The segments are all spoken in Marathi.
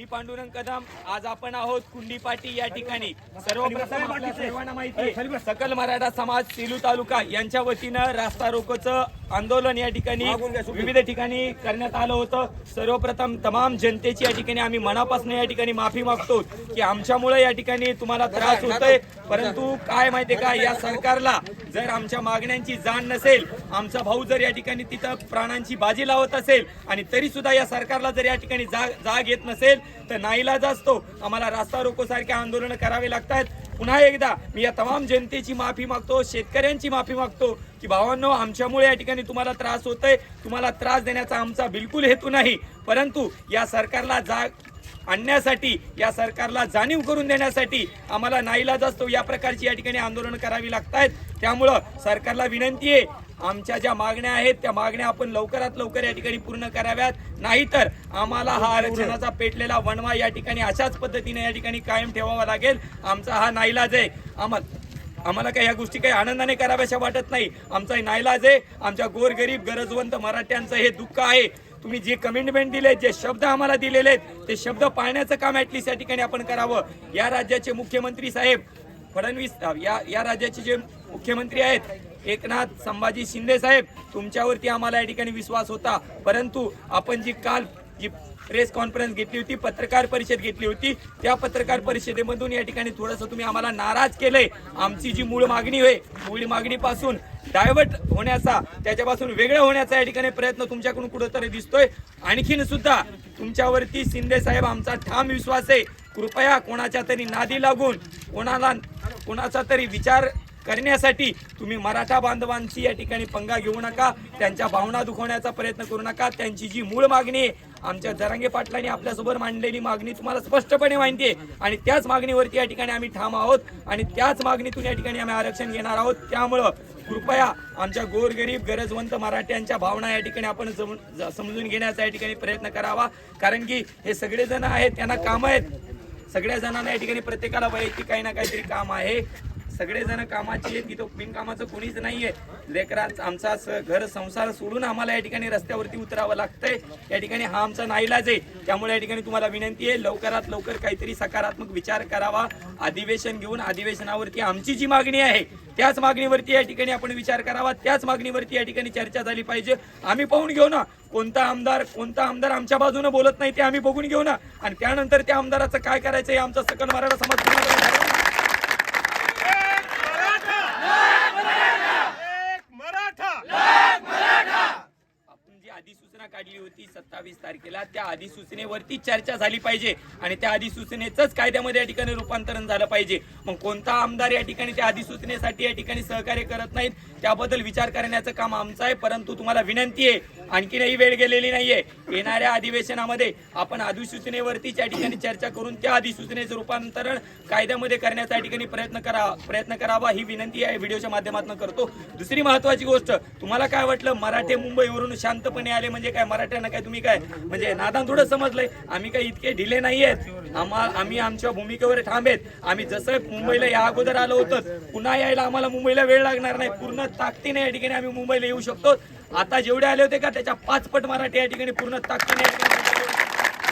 मी पांडुरंग कदम आज आपण आहोत कुंडीपाटी या ठिकाणी. सर्वप्रथम सर्वांना माहिती सकल मराठा समाज सेलू तालुका यांच्या वतीनं रास्ता रोकोचं आंदोलन या ठिकाणी विविध ठिकाणी करण्यात आलं होतं. सर्वप्रथम तमाम जनतेची या ठिकाणी आम्ही मनापासून या ठिकाणी माफी मागतो की आमच्यामुळे या ठिकाणी तुम्हाला त्रास होतोय. परंतु काय माहितीये का? या सरकारला जर आमच्या मागण्यांची जाण नसेल आमचा भाऊ जर या ठिकाणी तिथं प्राणांची बाजी लावत असेल आणि तरी सुद्धा या सरकारला जर या ठिकाणी जाग जाग येत नसेल तर नाईलाज असतो. आम्हाला रास्ता रोको सारखे आंदोलन करावे लागतात पुन्हा एकदा मी या तमाम जनतेची माफी मागतो शेतकऱ्यांची माफी मागतो की भावांनो आमच्यामुळे या ठिकाणी तुम्हाला त्रास होतोय तुम्हाला त्रास देण्याचा आमचा बिलकुल हेतू नाही. परंतु या सरकारला जाग आणण्यासाठी या सरकारला जाणीव करून देण्यासाठी आम्हाला नाईलाज असतो. या प्रकारची या ठिकाणी आंदोलन करावी लागत आहेत त्यामुळं सरकारला विनंती आहे आमच्या ज्या मागण्या आहेत त्या मागण्या आपण लवकरात लवकर या ठिकाणी पूर्ण कराव्यात. नाहीतर आम्हाला हा आरक्षणाचा पेटलेला वणवा या ठिकाणी अशाच पद्धतीने या ठिकाणी कायम ठेवावा लागेल. आमचा हा नाईलाज आहे. आम्हाला आम्हाला काही ह्या गोष्टी काही आनंदाने कराव्याशा वाटत नाही. आमचा नाईलाज आहे. आमच्या गोरगरीब गरजवंत मराठ्यांचं हे दुःख आहे. तुम्ही जे कमिटमेंट दिले जे शब्द आम्हाला दिलेले आहेत ते शब्द पाळण्याचं काम ऍटलिस्ट या ठिकाणी आपण करावं. या राज्याचे मुख्यमंत्री साहेब फडणवीस या या राज्याचे जे मुख्यमंत्री आहेत. एकनाथ संभाजी शिंदे साहेब तुमच्यावरती आम्हाला या ठिकाणी विश्वास होता. परंतु आपण जी काल जी प्रेस कॉन्फरन्स घेतली होती पत्रकार परिषद घेतली होती त्या पत्रकार परिषदेमधून या ठिकाणी थोडंसं तुम्ही आम्हाला नाराज केलंय. आमची जी मूळ मागणी होय मूळ मागणीपासून डायव्हर्ट होण्याचा त्याच्यापासून वेगळं होण्याचा या ठिकाणी प्रयत्न तुमच्याकडून कुठंतरी दिसतोय. आणखीन सुद्धा तुमच्यावरती शिंदे साहेब आमचा ठाम विश्वास आहे. कृपया कोणाच्या तरी नादी लागून कोणाला कोणाचा तरी विचार करण्यासाठी तुम्ही मराठा बांधवांची या ठिकाणी पंगा घेऊ नका त्यांच्या भावना दुखवण्याचा प्रयत्न करू नका. त्यांची जी मूळ मागणी आहे आमच्या जरांगे पाटलांनी आपल्यासोबत मांडलेली मागणी तुम्हाला स्पष्टपणे माहिती आहे. आणि त्याच मागणीवरती या ठिकाणी आम्ही ठाम आहोत आणि त्याच मागणीतून या ठिकाणी आम्ही आरक्षण घेणार आहोत. त्यामुळं कृपया आमच्या गोरगरीब गरजवंत मराठ्यांच्या भावना या ठिकाणी आपण समजून घेण्याचा या ठिकाणी प्रयत्न करावा. कारण की हे सगळेजण आहेत त्यांना काम आहेत. सगळ्या जणांना या ठिकाणी प्रत्येकाला वैयक्तिक काही ना काहीतरी काम आहे. सगळेजण कामाचे आहेत तिथं बिनकामाचं कोणीच नाहीये. लेकरांचा आमचा घर संसार सोडून आम्हाला या ठिकाणी रस्त्यावरती उतरावं लागतंय. या ठिकाणी हा आमचा नाईलाज आहे. त्यामुळे या ठिकाणी तुम्हाला विनंती आहे लवकरात लवकर काहीतरी सकारात्मक विचार करावा. अधिवेशन घेऊन अधिवेशनावरती आमची जी मागणी आहे त्याच मागणीवरती या ठिकाणी आपण विचार करावा. त्याच मागणीवरती या ठिकाणी चर्चा झाली पाहिजे. आम्ही पाहून घेऊ ना कोणता आमदार कोणता आमदार आमच्या बाजूने बोलत नाही ते आम्ही बघून घेऊ ना. आणि त्यानंतर त्या आमदाराचं काय करायचं हे आमचा सकल मराठा समाज पूर्ण ठरवेल. एक मराठा आपण जी अधिसूचना काढली होती सत्तावीस तारखेला त्या अधिसूचनेवरती चर्चा झाली पाहिजे आणि त्या अधिसूचनेचंच कायद्यामध्ये या ठिकाणी रूपांतरण झालं पाहिजे. मग कोणता आमदार या ठिकाणी त्या अधिसूचनेसाठी या ठिकाणी सहकार्य करत नाहीत त्याबद्दल विचार करण्याचं काम आमचं आहे परंतु तुम्हाला विनंती आहे आणखीनही वेळ गेलेली नाहीये. येणाऱ्या अधिवेशनामध्ये आपण अधिसूचनेवरती त्या ठिकाणी चर्चा करून त्या अधिसूचनेचं रूपांतरण कायद्यामध्ये करण्याचा ठिकाणी प्रयत्न करा प्रयत्न करावा ही विनंती या व्हिडिओच्या माध्यमातून करतो. दुसरी महत्वाची गोष्ट तुम्हाला काय वाटलं? मराठे मुंबईवरून शांतपणे आले म्हणजे काय? मराठ्यांना काय तुम्ही काय? म्हणजे नादान थोडं समजलंय. आम्ही काय इतके ढिले नाही आहेत आम्हा आम्ही आमच्या भूमिकेवर ठाम आहेत आम्ही जसं मुंबईला या अगोदर आलो होतं पुन्हा यायला आम्हाला मुंबईला वेळ लागणार नाही. पूर्ण ताकदीने या ठिकाणी आम्ही मुंबईला येऊ शकतो. आता जेवढे आले होते का त्याच्या पाच पट मराठी या ठिकाणी पूर्ण ताकदीने या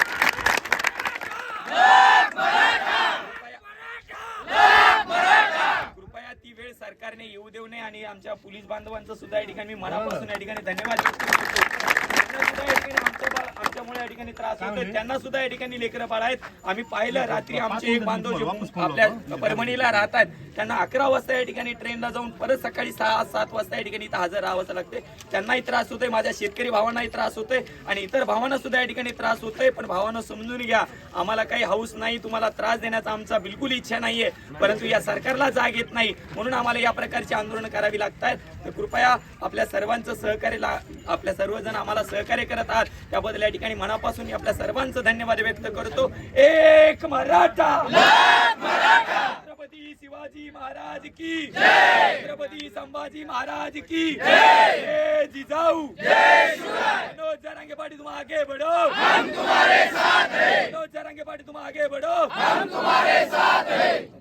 कृपया ती वेळ सरकारने येऊ देऊ नये आणि आमच्या पोलीस बांधवांचं सुद्धा या ठिकाणी मी मनापासून या ठिकाणी धन्यवाद व्यक्त करतो त्यांना सुद्धा या ठिकाणी आमच्या बा- आमच्यामुळे या ठिकाणी त्रास होतो त्यांना सुद्धा या ठिकाणी लेकरं बाळ आहेत. आम्ही पाहिलं रात्री आमचे एक बांधव जे आपल्या परभणीला राहतात त्यांना अकरा वाजता या ठिकाणी ट्रेनला जाऊन परत सकाळी सहा सात वाजता या ठिकाणी इथं हजर राहावं लागते त्यांनाही त्रास होतोय माझ्या शेतकरी भावांनाही त्रास होतोय आणि इतर भावांना सुद्धा या ठिकाणी त्रास होतोय. पण भावांना समजून घ्या आम्हाला काही हाऊस नाही तुम्हाला त्रास देण्याचा आमचा बिलकुल इच्छा नाहीये. परंतु या सरकारला जाग येत नाही. म्हणून आम्हाला या प्रकारची आंदोलन करावी लागतात तर कृपया आपल्या सर्वांचं सहकार्य आपल्या सर्वजण आम्हाला सहकार्य करत आहात. त्याबद्दल या ठिकाणी मनापासून मी आपल्या सर्वांचं धन्यवाद व्यक्त करतो. एक मराठा. छत्रपती शिवाजी महाराज की. छत्रपती संभाजी महाराज की. जय जिजाऊ. मनोज जरांगे पाटी तुम आगे बढ़ो. हम तुम्हारे साथ हैं मनोज जरांगे पाटी तुम आगे बढ़ो. हम तुम्हारे साथ हैं